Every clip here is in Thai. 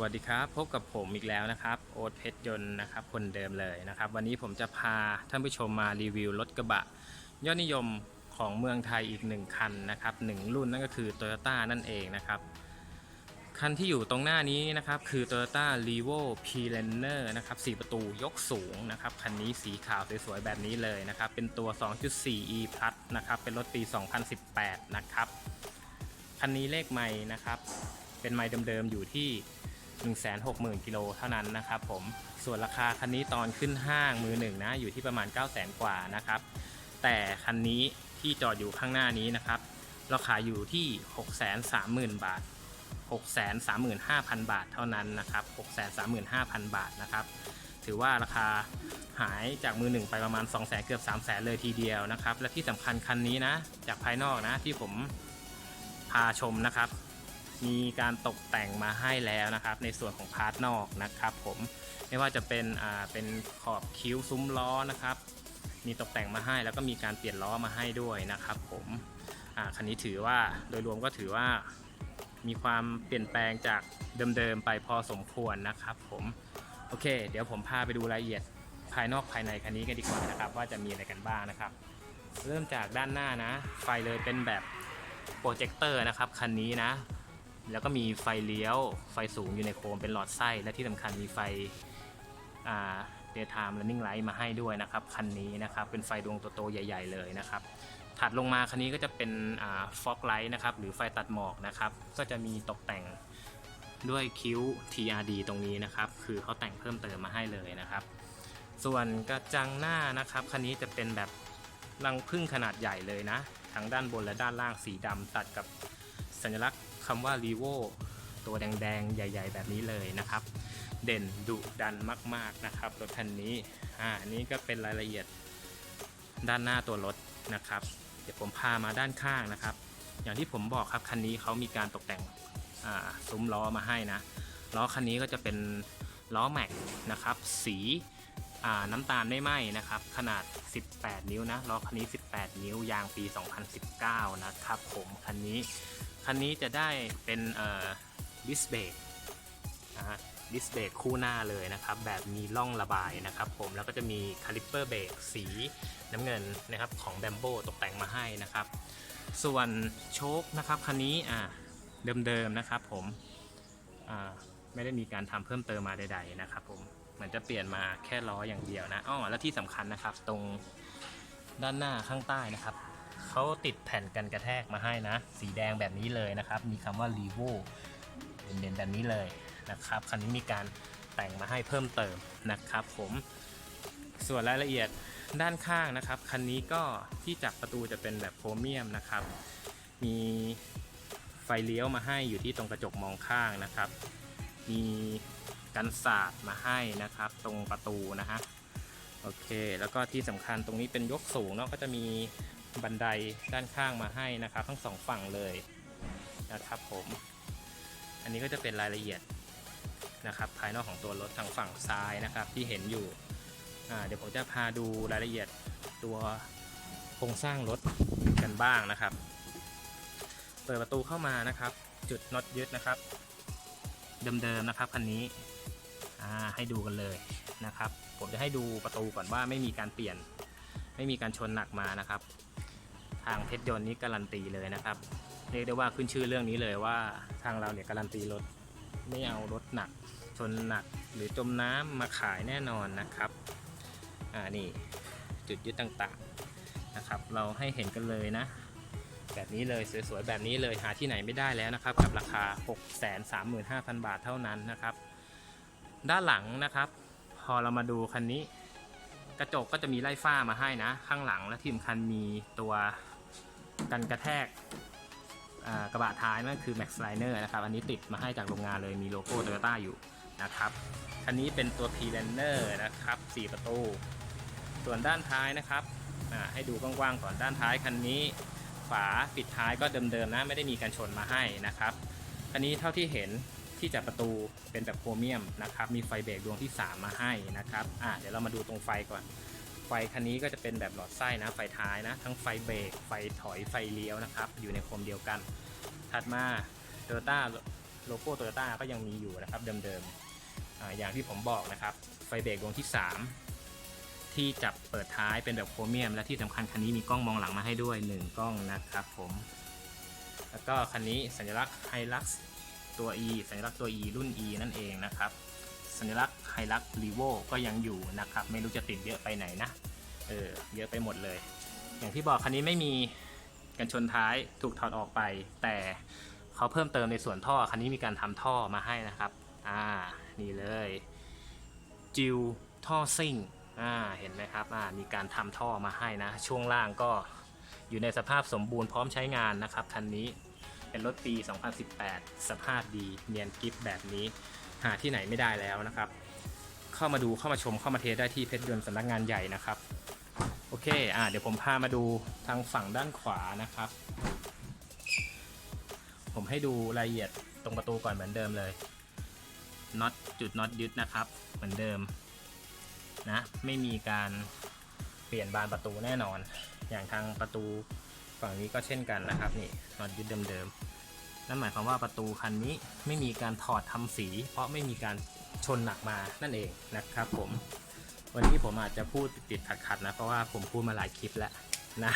วัสดีครับพบกับผมอีกแล้วนะครับโอ๊ตเพชรยนต์นะครับคนเดิมเลยนะครับ วันนี้ผมจะพาท่านผู้ชมมารีวิวรถกระบะ ยอดนิยมของเมืองไทยอีกหนึ่งคันนะครับหนึ่งรุ่นนั่นก็คือ Toyota นั่นเองนะครับ คันที่อยู่ตรงหน้านี้นะครับคือ Toyota r e v o p l a n n e r นะครับ4ประตูยกสูงนะครับคันนี้สีขาวสวยๆแบบนี้เลยนะครับ เป็นตัว 2.4 e plus นะครับเป็นรถปี 2018 นะครับ คันนี้เลขไม่นะครับเป็นไม่เดิมๆอยู่ที่ 160,000 กิโลเท่านั้นนะครับผมส่วนราคาคันนี้ตอนขึ้นห้างมือหนึ่งนะอยู่ที่ประมาณ 900,000 กว่านะครับ แต่คันนี้ที่จอดอยู่ข้างหน้านี้นะครับราคาอยู่ที่ 630,000 บาท 635,000 บาทเท่านั้นนะครับ635,000 บาทนะครับถือว่าราคาหายจากมือหนึ่งไปประมาณ 2 0 0 0 0เกือบ3 0 0 0 0 เลยทีเดียวนะครับ และที่สำคัญคันนี้นะ จากภายนอกนะที่ผมพาชมนะครับ มีการตกแต่งมาให้แล้วนะครับ ในส่วนของพาร์ทนอกนะครับผมไม่ว่าจะเป็นอ่าเป็นขอบคิ้วซุ้มล้อนะครับ มีตกแต่งมาให้แล้วก็มีการเปลี่ยนล้อมาให้ด้วยนะครับ ผมอ่าคันนี้ถือว่าโดยรวมก็ถือว่ามีความเปลี่ยนแปลงจากเดิมๆไปพอสมควรนะครับ ผมโอเค เดี๋ยวผมพาไปดูรายละเอียดภายนอกภายในคันนี้กันดีกว่านะครับ ว่าจะมีอะไรกันบ้างนะครับ เริ่มจากด้านหน้านะ ไฟเลยเป็นแบบโปรเจคเตอร์นะครับคันนี้นะ แล้วก็มีไฟเลี้ยว ไฟสูงอยู่ในโคมเป็นหลอดไส้ และที่สำคัญมีไฟอ่าเดย์ไทม์ running light มาให้ด้วยนะครับ คันนี้นะครับ เป็นไฟดวงโตๆใหญ่ ๆ เลยนะครับ ถัดลงมาคันนี้ก็จะเป็นอ่าฟอกไลท์นะครับ หรือไฟตัดหมอกนะครับ ก็จะมีตกแต่งด้วยคิ้ว TRD ตรงนี้นะครับ คือเขาแต่งเพิ่มเติมมาให้เลยนะครับ ส่วนกระจังหน้านะครับคันนี้จะเป็นแบบรังพึ่งขนาดใหญ่เลยนะ ทั้งด้านบนและด้านล่างสีดำตัดกับสัญลักษณ์ คำว่า r e v o ตัวแดงๆ ใหญ่ ๆ แบบนี้เลยนะครับ เด่นดุดันมากๆนะครับรถคันนี้อ่าอันนี้ก็เป็นรายละเอียดด้านหน้าตัวรถนะครับ เดี๋ยวผมพามาด้านข้างนะครับ อย่างที่ผมบอกครับคันนี้เขามีการตกแต่งซุ้มล้อมาให้นะล้อคันนี้ก็จะเป็นล้อแม็กนะครับ สีน้ำตาลไม่ไหม้นะครับ ขนาด 18 นิ้วนะล้อคันนี้ 18 นิ้วยางปี 2019 นะครับ ผมคันนี้ คันนี้จะได้เป็นดิสเบรกนะฮะดิสเบรกคู่หน้าเลยนะครับ แบบมีร่องระบายนะครับ ผมแล้วก็จะมีคาลิปเปอร์เบรกสีน้ำเงินนะครับของแบมโบตกแต่งมาให้นะครับ ส่วนโชคนะครับคันนี้อ่าเดิมๆนะครับผมอ่าไม่ได้มีการทำเพิ่มเติมมาใด ๆนะครับ ผมเหมือนจะเปลี่ยนมาแค่ล้ออย่างเดียวนะอ้อแล้วที่สำคัญนะครับตรงด้านหน้าข้างใต้นะครับ เขาติดแผ่นกันกระแทกมาให้นะ สีแดงแบบนี้เลยนะครับ มีคำว่า r e v o เด่นๆแบบนี้เลยนะครับ คันนี้มีการแต่งมาให้เพิ่มเติมนะครับผมส่วนรายละเอียดด้านข้างนะครับ คันนี้ก็ที่จับประตูจะเป็นแบบโครเมียมนะครับ มีไฟเลี้ยวมาให้อยู่ที่ตรงกระจกมองข้างนะครับ มีกันศาสตร์มาให้นะครับ ตรงประตูนะฮะโอเค แล้วก็ที่สำคัญตรงนี้เป็นยกสูงเนาะก็จะมี บันไดด้านข้างมาให้นะครับ ทั้งสองฝั่งเลยนะครับผม อันนี้ก็จะเป็นรายละเอียดนะครับ ภายนอกของตัวรถทางฝั่งซ้ายนะครับ ที่เห็นอยู่เดี๋ยวผมจะพาดูรายละเอียดตัวโครงสร้างรถกันบ้างนะครับ เปิดประตูเข้ามานะครับ จุดน็อตยึดนะครับ เดิมๆนะครับคันนี้ให้ดูกันเลยนะครับ ผมจะให้ดูประตูก่อนว่าไม่มีการเปลี่ยน ไม่มีการชนหนักมานะครับ ทางเพชรยนต์นี้การันตีเลยนะครับเรียกได้ว่าขึ้นชื่อเรื่องนี้เลยว่าทางเราเนี่ยการันตีรถไม่เอารถหนัก ชนหนักหรือจมน้ำมาขายแน่นอนนะครับอ่านี่จุดยึดต่างๆนะครับ เราให้เห็นกันเลยนะ แบบนี้เลยสวยๆแบบนี้เลยหาที่ไหนไม่ได้แล้วนะครับ กับราคา 635,000 บาทเท่านั้นนะครับ ด้านหลังนะครับ พอเรามาดูคันนี้ กระจกก็จะมีไล่ฝ้ามาให้นะ ข้างหลังและที่สำคัญมีตัว กันกระแทกกระบะท้ายนั่นคือ Max Liner นะครับ อันนี้ติดมาให้จากโรงงานเลยมีโลโก้ Toyota อยู่นะครับ คันนี้เป็นตัว P l a n n e r นะครับ 4 ประตู ส่วนด้านท้ายนะครับให้ดูกว้างๆก่อนด้านท้ายคันนี้ฝาปิดท้ายก็เดิมๆนะไม่ได้มีการชนมาให้นะครับคันนี้เท่าที่เห็นที่จับประตูเป็นแบบโครเมียมนะครับมีไฟเบรกดวงที่ 3 มาให้นะครับอ่าเดี๋ยวเรามาดูตรงไฟก่อน ฟคันนี้ก็จะเป็นแบบหลอดไส้นะ ไฟท้ายนะ ทั้งไฟเบรก ไฟถอย ไฟเลี้ยวนะครับ อยู่ในโคมเดียวกัน ถัดมา Toyota โลโก้โตโยต้าก็ยังมีอยู่นะครับเดิมๆออย่างที่ผมบอกนะครับ ไฟเบรกดวงที่ 3 ที่จับเปิดท้ายเป็นแบบโครเมียม และที่สำคัญคันนี้มีกล้องมองหลังมาให้ด้วย 1 กล้องนะครับผม แล้วก็คันนี้สัญลักษณ์ Hilux ตัว E สัญลักษณ์ตัว E รุ่น E นั่นเองนะครับ สัญลักษณ์ Hilux Revo ก็ยังอยู่นะครับ ไม่รู้จะติดเยอะไปไหนนะ เออ เยอะไปหมดเลย อย่างที่บอกคันนี้ไม่มีกันชนท้ายถูกถอดออกไป แต่เขาเพิ่มเติมในส่วนท่อ คันนี้มีการทำท่อมาให้นะครับ อ่า นี่เลย จิวท่อซิ่ง อ่า เห็นไหมครับ อ่า มีการทำท่อมาให้นะ ช่วงล่างก็อยู่ในสภาพสมบูรณ์พร้อมใช้งานนะครับคันนี้เป็นรถปี 2018 สภาพดีเนียนกิฟแบบนี้ หาที่ไหนไม่ได้แล้วนะครับ เข้ามาดูเข้ามาชมเข้ามาเทสได้ที่เพชรยนต์สำนักงานใหญ่นะครับ โอเคอ่าเดี๋ยวผมพามาดูทางฝั่งด้านขวานะครับ ผมให้ดูรายละเอียดตรงประตูก่อนเหมือนเดิมเลยน็อตจุดน็อตยึดนะครับ เหมือนเดิมนะไม่มีการเปลี่ยนบานประตูแน่นอน อย่างทางประตูฝั่งนี้ก็เช่นกันนะครับนี่น็อตยึดเดิมๆ นั่นหมายความว่าประตูคันนี้ไม่มีการถอดทำสี เพราะไม่มีการชนหนักมานั่นเองนะครับผม วันนี้ผมอาจจะพูดติดขัดๆนะ เพราะว่าผมพูดมาหลายคลิปแล้วนะ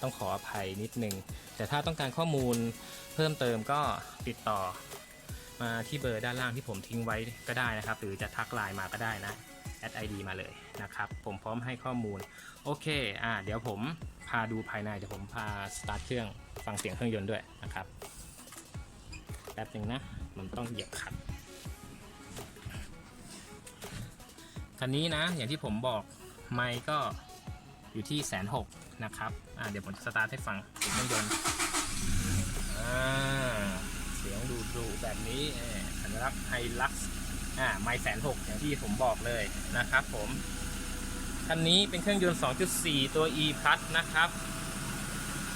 ต้องขออภัยนิดนึง แต่ถ้าต้องการข้อมูลเพิ่มเติมก็ติดต่อมาที่เบอร์ด้านล่างที่ผมทิ้งไว้ก็ได้นะครับ หรือจะทักไลน์มาก็ได้นะแอดไอดีมาเลยนะครับ ผมพร้อมให้ข้อมูล โอเค อ่า เดี๋ยวผมพาดูภายในเดี๋ยวผมพาสตาร์ทเครื่องฟังเสียงเครื่องยนต์ด้วยนะครับ แป๊บหนึ่งนะ มันต้องเหยียบขัดคันนี้นะ อย่างที่ผมบอกไมค์ก็อยู่ที่แสนหกนะครับ อ่าเดี๋ยวผมจะสตาร์ทให้ฟังเสียงเครื่องยนต์อ่าเสียงดูดูแบบนี้สัญลักษณ์ไฮลักซ์อ่าไมค์แสนหกอย่างที่ผมบอกเลยนะครับผม คันนี้เป็นเครื่องยนต์ 2.4 ตัว e plus นะครับ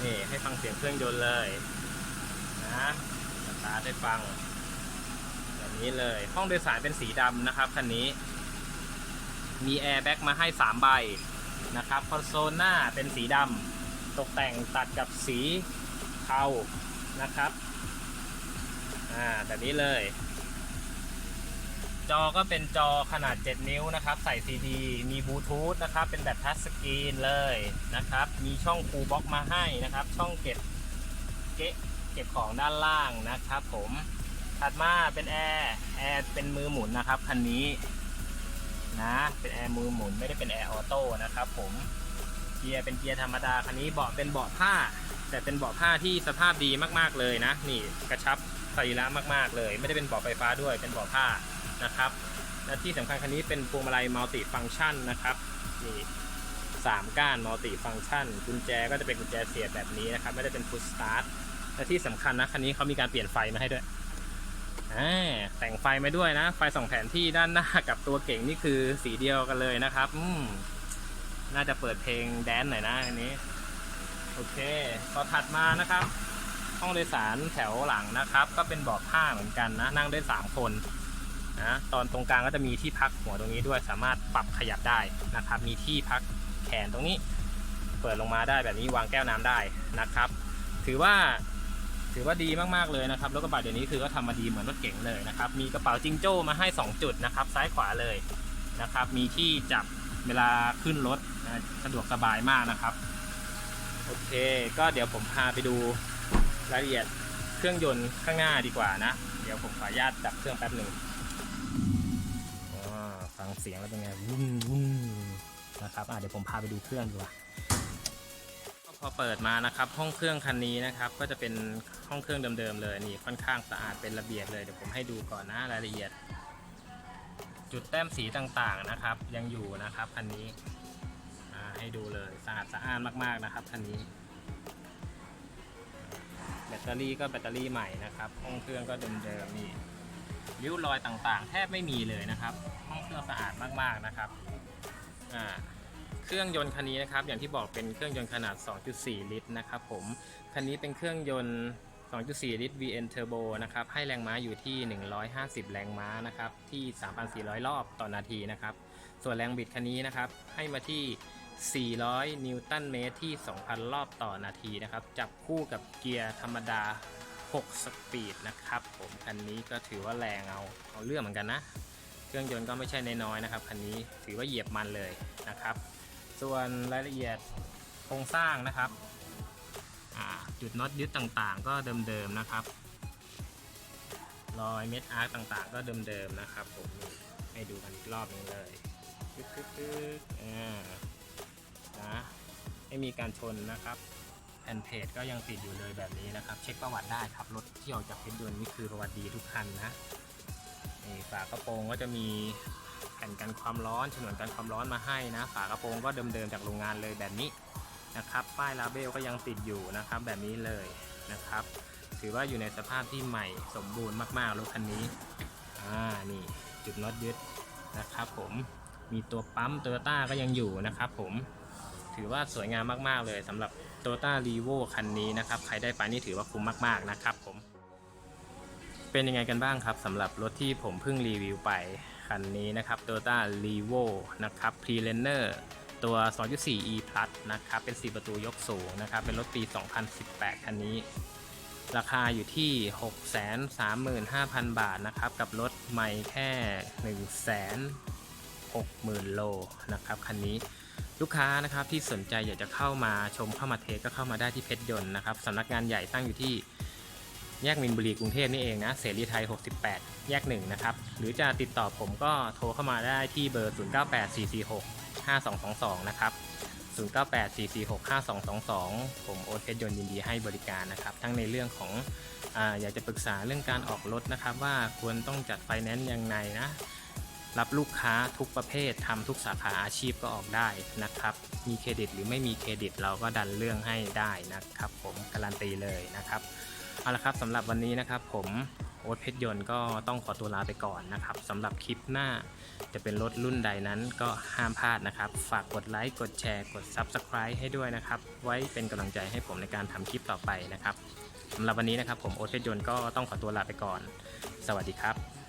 นี่ให้ฟังเสียงเครื่องยนต์เลยาร์ทให้ฟัง แบบนี้เลย ห้องโดยสารเป็นสีดำนะครับคันนี้ มีแอร์แบ็กมาให้ 3 ใบนะครับคอนโซลหน้าเป็นสีดำตกแต่งตัดกับสีเทานะครับอ่าแบบนี้เลย จอก็เป็นจอขนาด 7 นิ้วนะครับ ใส่ซีดีมีบลูทูธนะครับ เป็นแบบทัชสกรีนเลยนะครับ มีช่องคูบ็อกมาให้นะครับ ช่องเก็บเก๊ะ ก็บของด้านล่างนะครับผมถัดมาเป็นแอร์แอร์เป็นมือหมุนนะครับคันนี้นะเป็นแอร์มือหมุนไม่ได้เป็นแอร์ออโต้นะครับผมเกียร์เป็นเกียร์ธรรมดาคันนี้เบาะเป็นเบาะผ้า แต่เป็นเบาะผ้าที่สภาพดีมากๆเลยนะ นี่กระชับสรีระมากๆเลย ไม่ได้เป็นเบาะไฟฟ้าด้วยเป็นเบาะผ้านะครับและที่สำคัญคันนี้เป็นพวงมาลัยมัลติฟัง c t ชันนะครับนี่สามก้านมัลติฟัง c t ชันกุญแจก็จะเป็นกุญแจเสียบแบบนี้นะครับ ไม่ได้เป็นพุชสตาร์ท และที่สำคัญนะคันนี้เขามีการเปลี่ยนไฟมาให้ด้วยแต่งไฟมาด้วยนะ ไฟส่องแผนที่ด้านหน้ากับตัวเก่งนี่คือสีเดียวกันเลยนะครับอืน่าจะเปิดเพลงแดนหน่อยนะอันนี้โอเคพอถัดมานะครับ ห้องโดยสารแถวหลังนะครับ ก็เป็นเบาะผ้าเหมือนกันนะ นั่งได้3คนนะตอนตรงกลางก็จะมีที่พักหัวตรงนี้ด้วยสามารถปรับขยับได้นะครับ มีที่พักแขนตรงนี้ เปิดลงมาได้แบบนี้วางแก้วน้ำได้นะครับ ถือว่า ถือว่าดีมากๆเลยนะครับรถกระบะเดี๋ยวนี้คือก็ทำมาดีเหมือนรถเก๋งเลยนะครับ มีกระเป๋าจิงโจ้มาให้ 2 จุดนะครับ ซ้ายขวาเลยนะครับ มีที่จับเวลาขึ้นรถสะดวกสบายมากนะครับ โอเค ก็เดี๋ยวผมพาไปดูรายละเอียดเครื่องยนต์ข้างหน้าดีกว่านะ เดี๋ยวผมขออนุญาตดับเครื่องแป๊บหนึ่งฟังเสียงแล้วเป็นไงวุ่นวุ่นนะครับเดี๋ยวผมพาไปดูเครื่องดีกว่า พอเปิดมานะครับ ห้องเครื่องคันนี้นะครับ ก็จะเป็นห้องเครื่องเดิมๆเลยนี่ค่อนข้างสะอาดเป็นระเบียบเลยเดี๋ยวผมให้ดูก่อนนะรายละเอียด จุดแต้มสีต่างๆนะครับ ยังอยู่นะครับคันนี้ให้ดูเลยสะอาดสะอ้านมากๆนะครับคันนี้ แบตเตอรี่ก็แบตเตอรี่ใหม่นะครับห้องเครื่องก็เดิมๆนี่ริ้วรอยต่างๆ แทบไม่มีเลยนะครับ ห้องเครื่องสะอาดมากๆนะครับอ่า เครื่องยนต์คันนี้นะครับ อย่างที่บอกเป็นเครื่องยนต์ขนาด 2.4 ลิตรนะครับผม คันนี้เป็นเครื่องยนต์ 2.4 ลิตร VN Turbo นะครับ ให้แรงม้าอยู่ที่ 150 แรงม้านะครับ ที่ 3,400 รอบต่อนาทีนะครับ ส่วนแรงบิดคันนี้นะครับ ให้มาที่ 400 นิวตันเมตรที่ 2,000 รอบต่อนาทีนะครับ จับคู่กับเกียร์ธรรมดา 6 สปีดนะครับผม คันนี้ก็ถือว่าแรงเอา เอาเรื่องเหมือนกันนะ เครื่องยนต์ก็ไม่ใช่น้อยๆนะครับ คันนี้ถือว่าเหยียบมันเลยนะครับ ส่วนรายละเอียดโครงสร้างนะครับจุดน็อตยึดต่างๆ ก็เดิมๆนะครับ รอยเม็ดอาร์ตต่างๆ ก็เดิมๆนะครับ ผมให้ดูกันอีกรอบหนึงเลยตึ๊กๆๆอ่านะไม่มีการชนนะครับแผ่นเพจก็ยังติดอยู่เลยแบบนี้นะครับ เช็คประวัติได้ครับรถที่ออกจากเพชรยนต์นี่คือประวัติดีทุกคันนะนี่ฝากระโปรงก็จะมี แผ่นกันความร้อนฉนวนกันความร้อนมาให้นะฝากระโปรงก็เดิมๆจากโรงงานเลยแบบนี้นะครับ ป้ายลาเบลก็ยังติดอยู่นะครับแบบนี้เลยนะครับ ถือว่าอยู่ในสภาพที่ใหม่สมบูรณ์มากๆรถคันนี้อ่านี่จุดน็อตยึดนะครับ ผมมีตัวปั๊มโตโยต้าก็ยังอยู่นะครับผมถือว่าสวยงามมากๆเลยสำหรับ t o y o t a r e v o คันนี้นะครับ ใครได้ไปนี่ถือว่าคุ้มมาก ๆนะครับผมเป็นยังไงกันบ้างครับสำหรับรถที่ผมเพิ่งรีวิวไป คันนี้นะครับ t o y o t a r e v o นะครับ p r e l e n e r ตัว 2.4 e plus นะครับ เป็น 4 ประตูยกสูงนะครับ เป็นรถปี 2018 คันนี้ ราคาอยู่ที่ 635,000 บาทนะครับ กับรถใหม่แค่ 160,000 โลนะครับ คันนี้ลูกค้านะครับที่สนใจอยากจะเข้ามาชมเข้ามาเทสก็เข้ามาได้ที่เพชรยนต์นะครับสำนักงานใหญ่ตั้งอยู่ที่ แยกมินบุรีกรุงเทพนี่เองนะเสรีไทย 68 แยก 1 นะครับ หรือจะติดต่อผมก็โทรเข้ามาได้ที่เบอร์ 098446 5222 นะครับ 098446 5222 ผมโอ๊ตเพชรยนยินดีให้บริการนะครับ ทั้งในเรื่องของออยากจะปรึกษาเรื่องการออกรถนะครับ ว่าควรต้องจัดไฟแนนซ์ยังไงนะรับลูกค้าทุกประเภททำทุกสาขาอาชีพก็ออกได้นะครับ มีเครดิตหรือไม่มีเครดิตเราก็ดันเรื่องให้ได้นะครับ ผมการันตีเลยนะครับ เอาละครับสำหรับวันนี้นะครับผมโอ๊ตเพชรยนต์ก็ต้องขอตัวลาไปก่อนนะครับสำหรับคลิปหน้าจะเป็นรถรุ่นใดนั้นก็ห้ามพลาดนะครับ ฝากกดไลค์กดแชร์กด Subscribe ให้ด้วยนะครับ ไว้เป็นกำลังใจให้ผมในการทำคลิปต่อไปนะครับสำหรับวันนี้นะครับผมโอ๊ตเพชรยนต์ก็ต้องขอตัวลาไปก่อน สวัสดีครับ